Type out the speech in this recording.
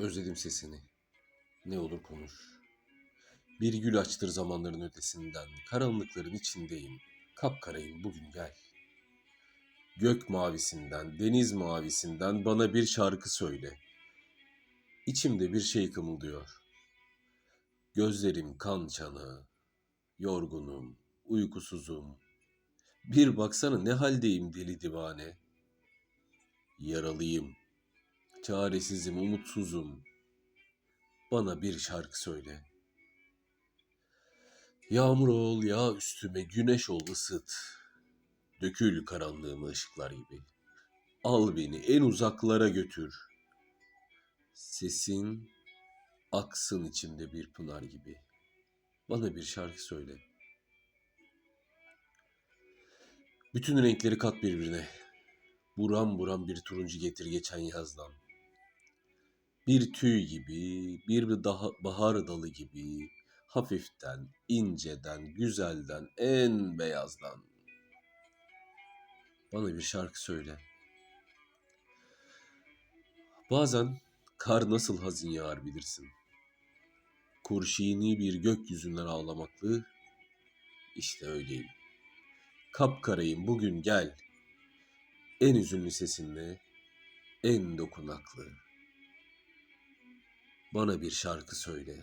Özledim sesini. Ne olur konuş. Bir gül açtır zamanların ötesinden. Karanlıkların içindeyim. Kapkarayım bugün gel. Gök mavisinden, deniz mavisinden bana bir şarkı söyle. İçimde bir şey kımıldıyor. Gözlerim kan çanağı. Yorgunum, uykusuzum. Bir baksana ne haldeyim deli divane. Yaralıyım. Çaresizim, umutsuzum. Bana bir şarkı söyle. Yağmur ol, yağ üstüme, güneş ol, ısıt. Dökül karanlığımı ışıklar gibi. Al beni en uzaklara götür. Sesin aksın içimde bir pınar gibi. Bana bir şarkı söyle. Bütün renkleri kat birbirine. Buram buram bir turuncu getir geçen yazdan. Bir tüy gibi, bir daha bahar dalı gibi, hafiften, inceden, güzelden, en beyazdan. Bana bir şarkı söyle. Bazen kar nasıl hazin yağar bilirsin. Kurşini bir gökyüzünden ağlamaklı, işte öyleyim. Kapkarayım bugün gel. En üzünlü sesinle, en dokunaklı. Bana bir şarkı söyle.